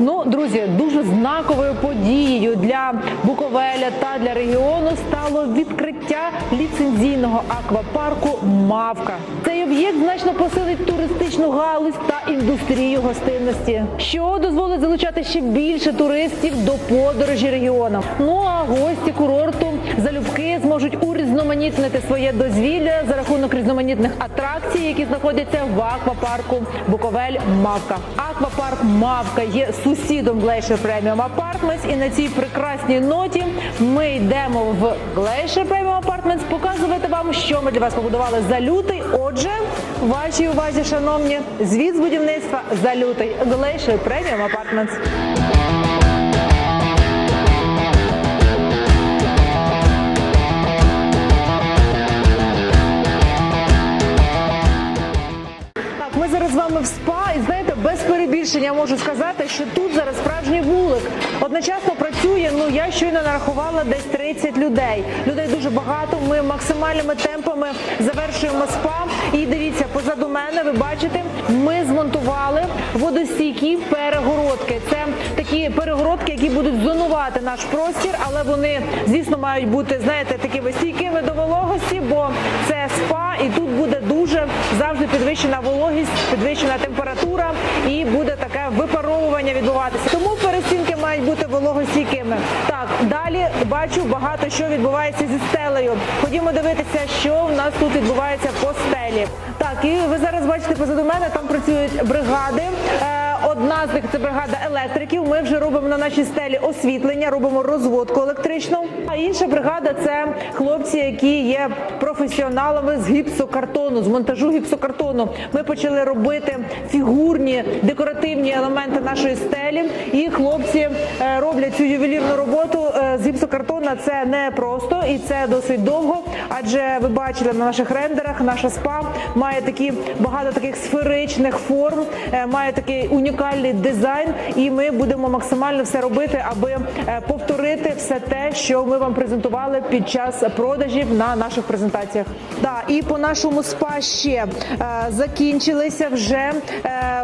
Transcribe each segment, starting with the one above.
Ну, друзі, дуже знаковою подією для Буковеля та для регіону стало відкриття ліцензійного аквапарку Мавка. Цей об'єкт значно посилить туристичну галузь та індустрію гостинності, що дозволить залучати ще більше туристів до подорожі регіоном. Ну а гості курорту залюбки зможуть урізноманітнити своє дозвілля за рахунок різноманітних атракцій, які знаходяться в аквапарку Буковель Мавка. Аквапарк Мавка є сусідом Glacier Premium Apartments і на цій прекрасній ноті ми йдемо в Glacier Premium Apartments показувати вам, що ми для вас побудували за лютий. Отже, вашій увазі, шановні, звіт з будівництва за лютий Glacier Premium Apartments. Ми зараз з вами в спа, перебільшення можу сказати, що тут зараз справжній вулик. Одночасно працює. Ну я щойно нарахувала десь 30 людей. Людей дуже багато. Ми максимальними темпами завершуємо спа. І дивіться, позаду мене ви бачите, ми змонтували водостійкі перегородки. Це такі перегородки, які будуть зонувати наш простір, але вони, звісно, мають бути, знаєте, такими стійкими до вологості, бо це спа, і тут буде дуже завжди підвищена вологість, підвищена температура і буде таке випаровування відбуватися. Перестінки мають бути вологостійкими. Так, далі бачу багато що відбувається зі стелею. Ходімо дивитися, що в нас тут відбувається по стелі. Так, і ви зараз бачите позаду мене, там працюють бригади. Одна з них це бригада електриків. Ми вже робимо на нашій стелі освітлення, робимо розводку електричну. А інша бригада це хлопці, які є професіоналами з гіпсокартону, з монтажу гіпсокартону. Ми почали робити фігурні декоративні елементи нашої стелі. І хлопці е, роблять цю ювелірну роботу з гіпсокартона. Це не просто і це досить довго. Адже ви бачили на наших рендерах, наша спа має такі багато таких сферичних форм, е, має такий унікальний дизайн, і ми будемо максимально все робити, аби е, повторити все те, що ми вам презентували під час продажів на наших презентаціях. Да, і по нашому спа ще е, закінчилися вже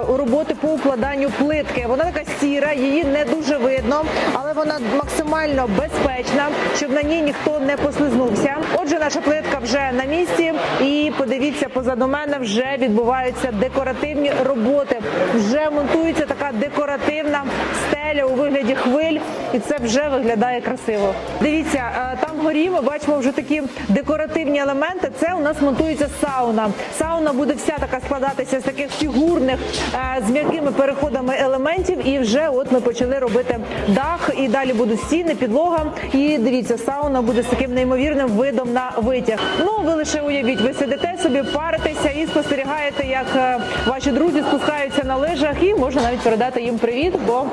роботи по укладанню плитки. Вона така сіра, її не дуже видно, але вона максимально безпечна, щоб на ній ніхто не послизнувся. Отже, наша плитка вже на місці, і подивіться, позаду мене вже відбуваються декоративні роботи. Вже монтується така декоративна стеля у вигляді хвиль, і це вже виглядає красиво. Дивіться, е, там вгорі ми бачимо вже такі декоративні елементи. Це у нас монтується сауна. Сауна буде вся така складатися з таких фігурних е, з м'якими переходами елементів. І вже от ми почали робити дах, і далі будуть стіни, підлога. І дивіться, сауна буде з таким неймовірним видом на витяг. Ну ви лише уявіть, ви сидите собі, паритеся і спостерігаєте, як е, ваші друзі спускаються на лижах, і можна навіть передати їм привіт, бо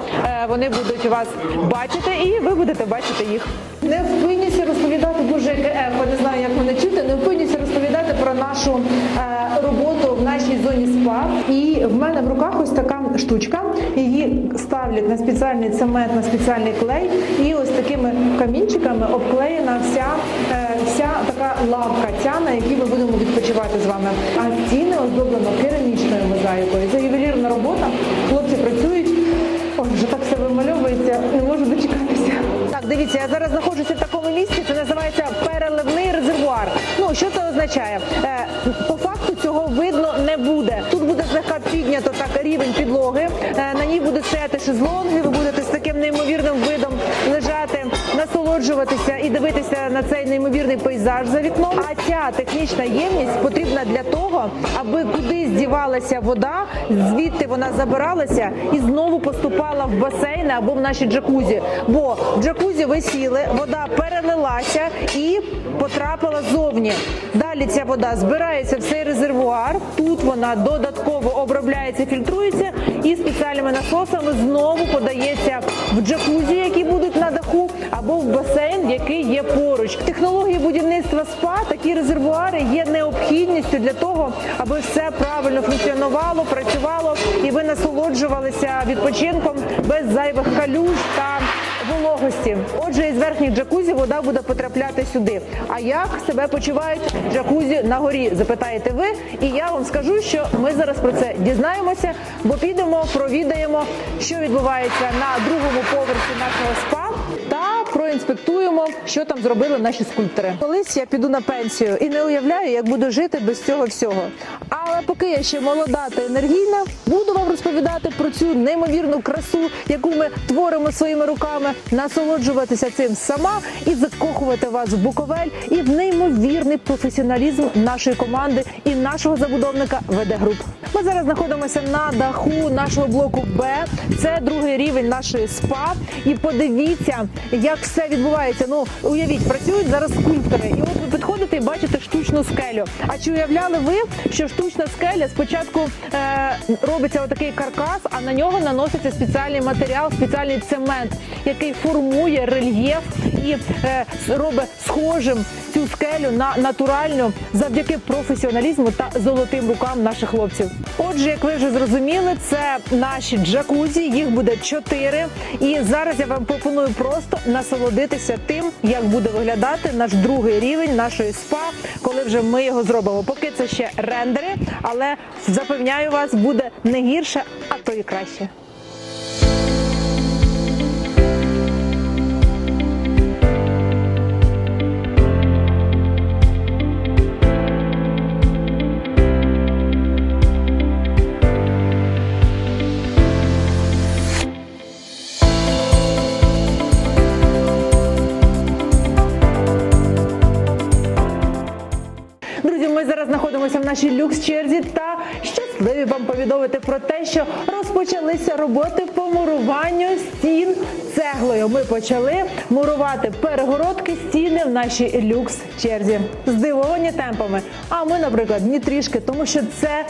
вони будуть вас бачити, і ви будете бачити їх. Не впинюся розповідати дуже ехо, не знаю, як мене чути. Не впинюся розповідати про нашу е, роботу в нашій зоні спа. І в мене в руках ось така штучка. Її ставлять на спеціальний цемент, на спеціальний клей, і ось такими камінчиками обклеєна вся, е, вся така лавка, ця на якій ми будемо відпочивати з вами. А стіни оздоблено керамічною мозаїкою. Це ювелірна робота. Хлопці працюють. Так не можу дочекатися. Так, дивіться, я зараз знаходжуся в такому місці. Це називається переливний резервуар. Ну що це означає? Е, по факту цього видно не буде. Тут буде злегка піднято так рівень підлоги. Е, на ній будуть стояти шезлонги. Ви будете з таким неймовірним видом насолоджуватися і дивитися на цей неймовірний пейзаж за вікном. А ця технічна ємність потрібна для того, аби кудись дівалася вода, звідти вона забиралася і знову поступала в басейни або в наші джакузі. Бо в джакузі ви сіли, вода перелилася і потрапила зовні. Далі ця вода збирається в цей резервуар. Тут вона додатково обробляється, фільтрується і спеціальними насосами знову подається в джакузі, які будуть на даху, або в басейн, який є поруч. Технології будівництва СПА такі резервуари є необхідністю для того, аби все правильно функціонувало, працювало і ви насолоджувалися відпочинком без зайвих калюж та. Вологості. Отже, із верхніх джакузі вода буде потрапляти сюди. А як себе почувають джакузі на горі? Запитаєте ви, і я вам скажу, що ми зараз про це дізнаємося, бо підемо, провідаємо, що відбувається на другому поверсі нашого спа. Та що там зробили наші скульптори. Колись я піду на пенсію і не уявляю, як буду жити без цього всього. Але поки я ще молода та енергійна, буду вам розповідати про цю неймовірну красу, яку ми творимо своїми руками, насолоджуватися цим сама і закохувати вас в Буковель і в неймовірний професіоналізм нашої команди і нашого забудовника ВД Груп. Ми зараз знаходимося на даху нашого блоку Б. Це другий рівень нашої спа. І подивіться, як все відбувається. Ну уявіть, працюють зараз скульптори, і от підходите і бачите штучну скелю. А чи уявляли ви, що штучна скеля спочатку е, робиться отакий каркас, а на нього наноситься спеціальний матеріал, спеціальний цемент, який формує рельєф і е, робить схожим цю скелю на натуральну завдяки професіоналізму та золотим рукам наших хлопців. Отже, як ви вже зрозуміли, це наші джакузі, їх буде чотири. І зараз я вам пропоную просто насолодитися тим, як буде виглядати наш другий рівень нашої спа, коли вже ми його зробимо. Поки це ще рендери, але запевняю вас, буде не гірше, а то і краще. Друзі, ми зараз знаходимося в нашій люкс черзі та щасливі вам повідомити про те, що розпочалися роботи по муруванню стін цеглою. Ми почали мурувати перегородки стіни в нашій люкс черзі. Здивовані темпами. А ми, наприклад, ні трішки, тому що це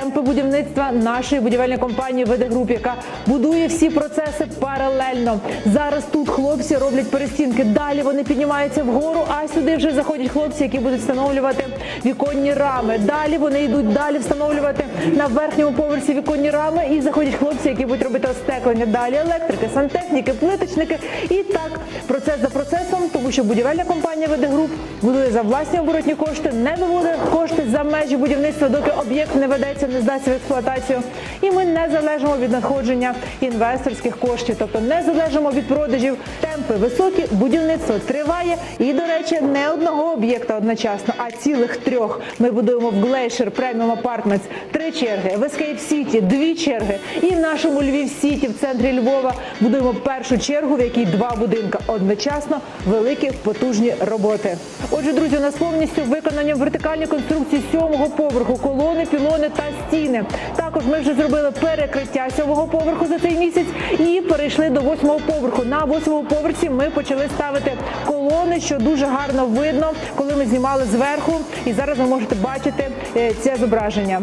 темпи будівництва нашої будівельної компанії ВД Груп, яка будує всі процеси паралельно. Зараз тут хлопці роблять перестінки. Далі вони піднімаються вгору, а сюди вже заходять хлопці, які будуть встановлювати віконні рами. Далі вони йдуть далі встановлювати на верхньому поверсі віконні рами. І заходять хлопці, які будуть робити остеклення. Далі електрики, сантехніки, плиточники. І так процес за процесом, тому що будівельна компанія ВД Груп будує за власні оборотні кошти, не виводить кошти за межі будівництва, доки об'єкт не ведеться, не здасться в експлуатацію. І ми не залежимо від надходження інвесторських коштів, тобто не залежимо від продажів. Темпи високі, будівництво триває. І, до речі, не одного об'єкта одночасно, а цілих трьох. Ми будуємо в Glacier Premium Apartments три черги, в Escape City дві черги. І в нашому Львів Сіті в центрі Львова будуємо першу чергу, в якій два будинка одночасно великі потужні роботи. Отже, друзі, у нас повністю виконання вертикальні конструкції сьомого поверху, колони, пілони та стіни. Також ми вже зробили перекриття сьомого поверху за цей місяць і перейшли до восьмого поверху. На восьмому поверсі ми почали ставити колони, що дуже гарно видно, коли ми знімали зверху. І зараз ви можете бачити е, це зображення.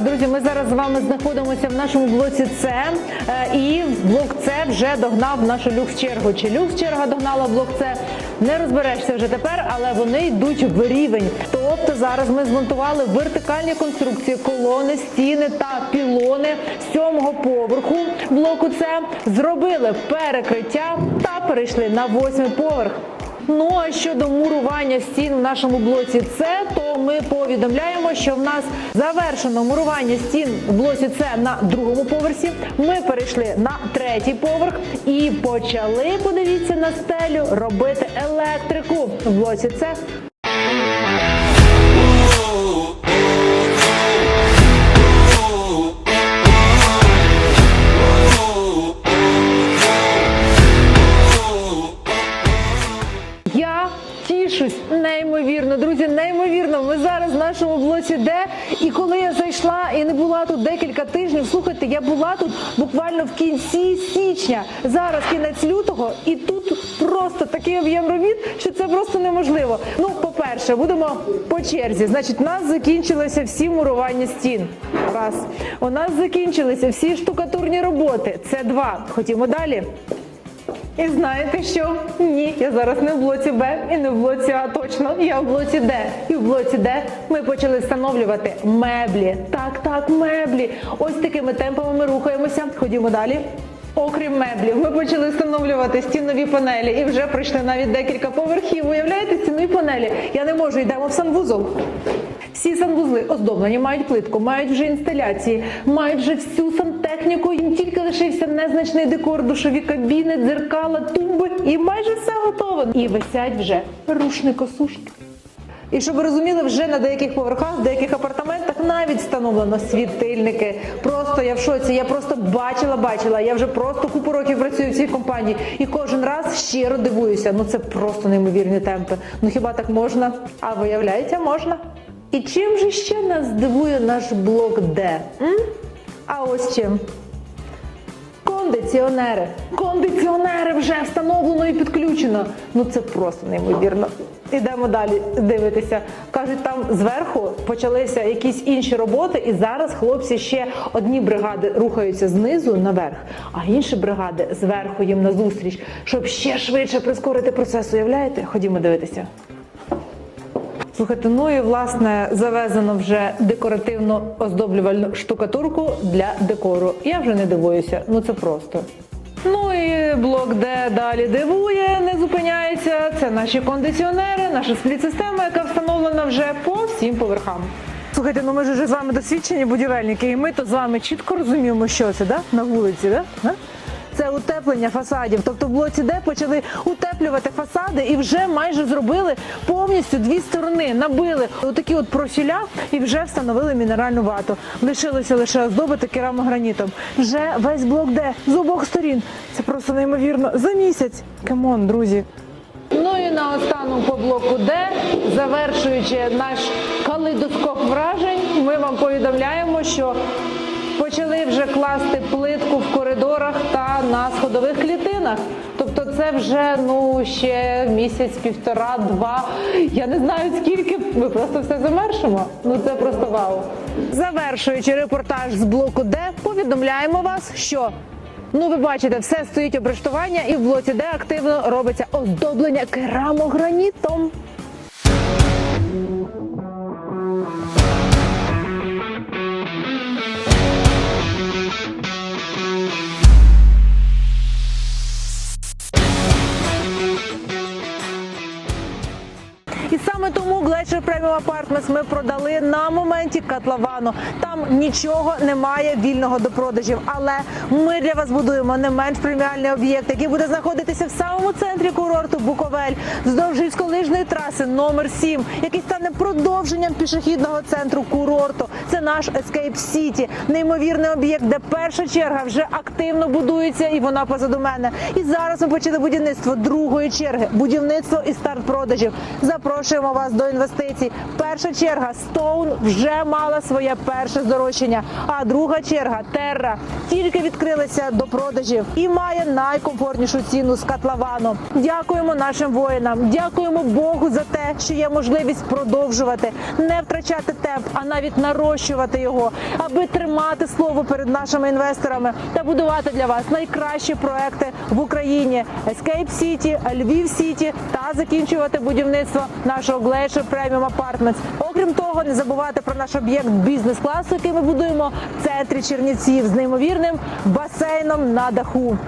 Друзі, ми зараз з вами знаходимося в нашому блоці С, е, і блок С вже догнав нашу люкс-чергу. Чи люкс-черга догнала блок С? Не розберешся вже тепер, але вони йдуть в рівень. Тобто зараз ми змонтували вертикальні конструкції, колони, стіни та пілони сьомого поверху блоку С, зробили перекриття та перейшли на восьмий поверх. Ну а щодо мурування стін в нашому блоці С, то ми повідомляємо, що в нас завершено мурування стін в блоці С на другому поверсі. Ми перейшли на третій поверх і почали, подивіться на стелю, робити електрику в блоці С. тішусь неймовірно, друзі, неймовірно. Ми зараз в нашому блоці Д. І коли я зайшла і не була тут декілька тижнів, слухайте, я була тут буквально в кінці січня. Зараз кінець лютого, і тут просто такий об'єм робіт, що це просто неможливо. Ну, по-перше, будемо по черзі. Значить, у нас закінчилися всі мурування стін. Раз. У нас закінчилися всі штукатурні роботи. Це два. Ходімо далі. І знаєте що? Ні, я зараз не в блоці Б і не в блоці А точно. Я в блоці Д. І в блоці Д ми почали встановлювати меблі. Так, так, меблі. Ось такими темпами ми рухаємося. Ходімо далі. Окрім меблів, ми почали встановлювати стінові панелі і вже пройшли навіть декілька поверхів. Уявляєте, стінові панелі. Я не можу, йдемо в санвузол. Всі санвузли оздоблені, мають плитку, мають вже інсталяції, мають вже всю сантехніку. Їм тільки лишився незначний декор, душові кабіни, дзеркала, тумби, і майже все готово. І висять вже рушникосушки. І щоб ви розуміли, вже на деяких поверхах, в деяких апартаментах навіть встановлено світильники. Просто я в шоці. Я просто бачила, бачила. Я вже просто купу років працюю в цій компанії і кожен раз щиро дивуюся. Ну це просто неймовірні темпи. Ну хіба так можна? А виявляється, можна. І чим же ще нас здивує наш блок Д? М? А ось чим. Кондиціонери. Кондиціонери вже встановлено і підключено. Ну це просто неймовірно. Ідемо далі дивитися. Кажуть, там зверху почалися якісь інші роботи, і зараз хлопці ще одні бригади рухаються знизу наверх, а інші бригади зверху їм назустріч, щоб ще швидше прискорити процес. Уявляєте? Ходімо дивитися. Слухайте, ну і власне завезено вже декоративну оздоблювальну штукатурку для декору. Я вже не дивуюся, ну це просто. Ну і блок Д далі дивує, не зупиняється. Це наші кондиціонери, наша спліт-система, яка встановлена вже по всім поверхам. Слухайте, ну ми ж вже з вами досвідчені будівельники, і ми то з вами чітко розуміємо, що це да? на вулиці, да? Це утеплення фасадів. Тобто в блоці Д почали утеплювати фасади і вже майже зробили повністю дві сторони. Набили отакі от профіля і вже встановили мінеральну вату. Лишилося лише оздобити керамогранітом. Вже весь блок Д з обох сторін. Це просто неймовірно. За місяць. Камон, друзі. Ну і наостанок по блоку Д, завершуючи наш калейдоскоп вражень, ми вам повідомляємо, що почали вже класти плитку сходових. Тобто це вже ну ще місяць, півтора, два. Я не знаю скільки. Ми просто все завершимо. Ну це просто вау. Завершуючи репортаж з блоку Д, повідомляємо вас, що Ну, ви бачите, все стоїть обрештування, і в блоці Д активно робиться оздоблення керамогранітом. Apartments ми продали на моменті котловану. Там нічого немає вільного до продажів, але ми для вас будуємо не менш преміальний об'єкт, який буде знаходитися в самому центрі курорту Буковель, вздовж гірськолижної траси номер 7 який стане продовженням пішохідного центру курорту. Це наш Escape City, неймовірний об'єкт, де перша черга вже активно будується, і вона позаду мене. І зараз ми почали будівництво другої черги, будівництво і старт продажів. Запрошуємо вас до інвестицій. Перша черга Stone вже мала своє перше здорожчання, а друга черга Terra тільки відкрилася до продажів і має найкомфортнішу ціну з котловану. Дякуємо нашим воїнам, дякуємо Богу за те, що є можливість продовжувати, не втрачати темп, а навіть нарощувати його, аби тримати слово перед нашими інвесторами та будувати для вас найкращі проекти в Україні Escape City, Львів Сіті та закінчувати будівництво нашого Glacier Premium Apartments. Окрім того, не забувайте про наш об'єкт бізнес-класу, який ми будуємо в центрі Чернівців з неймовірним басейном на даху.